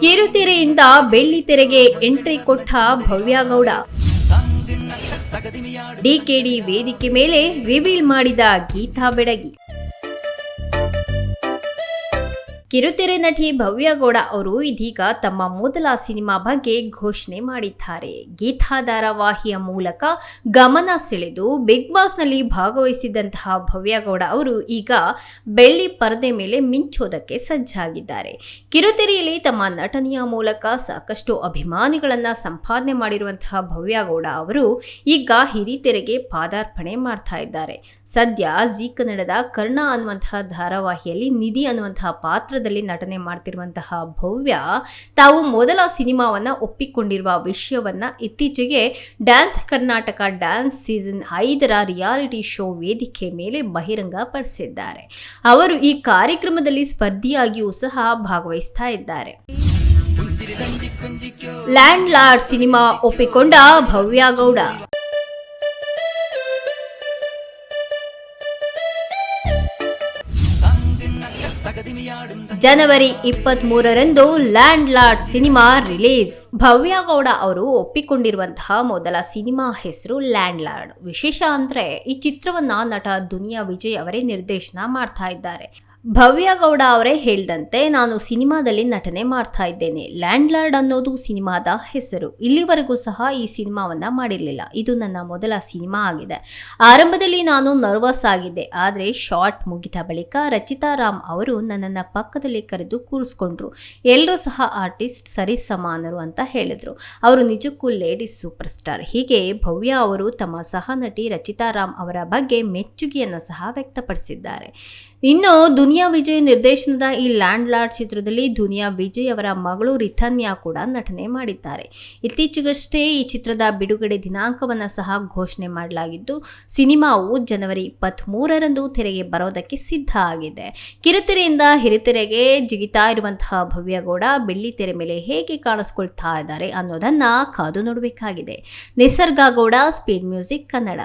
ಕಿರುತೆರೆಯಿಂದ ಬೆಳ್ಳಿ ತೆರೆಗೆ ಎಂಟ್ರಿ ಕೊಟ್ಟ ಭವ್ಯಗೌಡ. ಡಿಕೆಡಿ ವೇದಿಕೆ ಮೇಲೆ ರಿವೀಲ್ ಮಾಡಿದ ಗೀತಾ ಬೆಡಗಿ. ಕಿರುತೆರೆ ನಟಿ ಭವ್ಯ ಗೌಡ ಅವರು ಇದೀಗ ತಮ್ಮ ಮೊದಲ ಸಿನಿಮಾ ಬಗ್ಗೆ ಘೋಷಣೆ ಮಾಡಿದ್ದಾರೆ. ಗೀತಾ ಧಾರಾವಾಹಿಯ ಮೂಲಕ ಗಮನ ಸೆಳೆದು ಬಿಗ್ ಬಾಸ್ನಲ್ಲಿ ಭಾಗವಹಿಸಿದಂತಹ ಭವ್ಯಗೌಡ ಅವರು ಈಗ ಬೆಳ್ಳಿ ಪರದೆ ಮೇಲೆ ಮಿಂಚೋದಕ್ಕೆ ಸಜ್ಜಾಗಿದ್ದಾರೆ. ಕಿರುತೆರೆಯಲ್ಲಿ ತಮ್ಮ ನಟನೆಯ ಮೂಲಕ ಸಾಕಷ್ಟು ಅಭಿಮಾನಿಗಳನ್ನು ಸಂಪಾದನೆ ಮಾಡಿರುವಂತಹ ಭವ್ಯಗೌಡ ಅವರು ಈಗ ಹಿರಿತೆರೆಗೆ ಪಾದಾರ್ಪಣೆ ಮಾಡ್ತಾ ಇದ್ದಾರೆ. ಸದ್ಯ ಜಿ ಕನ್ನಡದ ಕರ್ಣ ಅನ್ನುವಂತಹ ಧಾರಾವಾಹಿಯಲ್ಲಿ ನಿಧಿ ಅನ್ನುವಂತಹ ಪಾತ್ರದಲ್ಲಿ ನಟನೆ ಮಾಡ್ತಿರುವಂತಹ ಭವ್ಯ, ತಾವು ಮೊದಲ ಸಿನಿಮಾವನ್ನ ಒಪ್ಪಿಕೊಂಡಿರುವ ವಿಷಯವನ್ನ ಇತ್ತೀಚೆಗೆ ಡ್ಯಾನ್ಸ್ ಕರ್ನಾಟಕ ಡ್ಯಾನ್ಸ್ ಸೀಸನ್ ಐದರ ರಿಯಾಲಿಟಿ ಶೋ ವೇದಿಕೆ ಮೇಲೆ ಬಹಿರಂಗಪಡಿಸಿದ್ದಾರೆ ಅವರು ಈ ಕಾರ್ಯಕ್ರಮದಲ್ಲಿ ಸ್ಪರ್ಧಿಯಾಗಿಯೂ ಸಹ ಭಾಗವಹಿಸ್ತಾ ಇದ್ದಾರೆ. ಲ್ಯಾಂಡ್ ಲಾರ್ಡ್ ಸಿನಿಮಾ ಒಪ್ಪಿಕೊಂಡ ಭವ್ಯ ಗೌಡ. ಜನವರಿ ಇಪ್ಪತ್ತ್ ಮೂರರಂದು landlord cinema release. Bhavya Gowda ಅವರು ಒಪ್ಪಿಕೊಂಡಿರುವಂತಹ ಮೊದಲ ಸಿನಿಮಾ ಹೆಸರು ಲ್ಯಾಂಡ್ ಲಾರ್ಡ್ ವಿಶೇಷ ಅಂದ್ರೆ ಈ ಚಿತ್ರವನ್ನ ನಟ ದುನಿಯಾ ವಿಜಯ್ ಅವರೇ ನಿರ್ದೇಶನ ಮಾಡ್ತಾ ಇದ್ದಾರೆ. ಭವ್ಯ ಗೌಡ ಅವರೇ ಹೇಳಿದಂತೆ ನಾನು ಸಿನಿಮಾದಲ್ಲಿ ನಟನೆ ಮಾಡ್ತಾ ಇದ್ದೇನೆ. ಲ್ಯಾಂಡ್ ಲಾರ್ಡ್ ಅನ್ನೋದು ಸಿನಿಮಾದ ಹೆಸರು. ಇಲ್ಲಿವರೆಗೂ ಸಹ ಈ ಸಿನಿಮಾವನ್ನು ಮಾಡಿರಲಿಲ್ಲ. ಇದು ನನ್ನ ಮೊದಲ ಸಿನಿಮಾ ಆಗಿದೆ. ಆರಂಭದಲ್ಲಿ ನಾನು ನರ್ವಸ್ ಆಗಿದ್ದೆ. ಆದರೆ ಶಾರ್ಟ್ ಮುಗಿದ ಬಳಿಕ ರಚಿತಾ ರಾಮ್ ಅವರು ನನ್ನನ್ನು ಪಕ್ಕದಲ್ಲಿ ಕರೆದು ಕೂರಿಸ್ಕೊಂಡ್ರು. ಎಲ್ಲರೂ ಸಹ ಆರ್ಟಿಸ್ಟ್ ಸರಿ ಸಮಾನರು ಅಂತ ಹೇಳಿದರು. ಅವರು ನಿಜಕ್ಕೂ ಲೇಡೀಸ್ ಸೂಪರ್ ಸ್ಟಾರ್ ಹೀಗೆ ಭವ್ಯ ಅವರು ತಮ್ಮ ಸಹ ನಟಿ ರಚಿತಾ ರಾಮ್ ಅವರ ಬಗ್ಗೆ ಮೆಚ್ಚುಗೆಯನ್ನು ಸಹ ವ್ಯಕ್ತಪಡಿಸಿದ್ದಾರೆ. ಇನ್ನು ದುನಿಯಾ ವಿಜಯ್ ನಿರ್ದೇಶನದ ಈ ಲ್ಯಾಂಡ್ ಲಾರ್ಡ್ ಚಿತ್ರದಲ್ಲಿ ದುನಿಯಾ ವಿಜಯ್ ಅವರ ಮಗಳು ರಿಥನ್ಯಾ ಕೂಡ ನಟನೆ ಮಾಡಿದ್ದಾರೆ. ಇತ್ತೀಚೆಗಷ್ಟೇ ಈ ಚಿತ್ರದ ಬಿಡುಗಡೆ ದಿನಾಂಕವನ್ನು ಸಹ ಘೋಷಣೆ ಮಾಡಲಾಗಿದ್ದು, ಸಿನಿಮಾವು ಜನವರಿ ಇಪ್ಪತ್ತ್ಮೂರರಂದು ತೆರೆಗೆ ಬರೋದಕ್ಕೆ ಸಿದ್ಧ ಆಗಿದೆ. ಕಿರುತೆರೆಯಿಂದ ಹಿರಿತೆರೆಗೆ ಜಿಗಿತಾ ಇರುವಂತಹ ಭವ್ಯಗೌಡ ಬೆಳ್ಳಿ ತೆರೆ ಮೇಲೆ ಹೇಗೆ ಕಾಣಿಸ್ಕೊಳ್ತಾ ಇದ್ದಾರೆ ಅನ್ನೋದನ್ನು ಕಾದು ನೋಡಬೇಕಾಗಿದೆ. Nisarga Gowda speed music Kannada.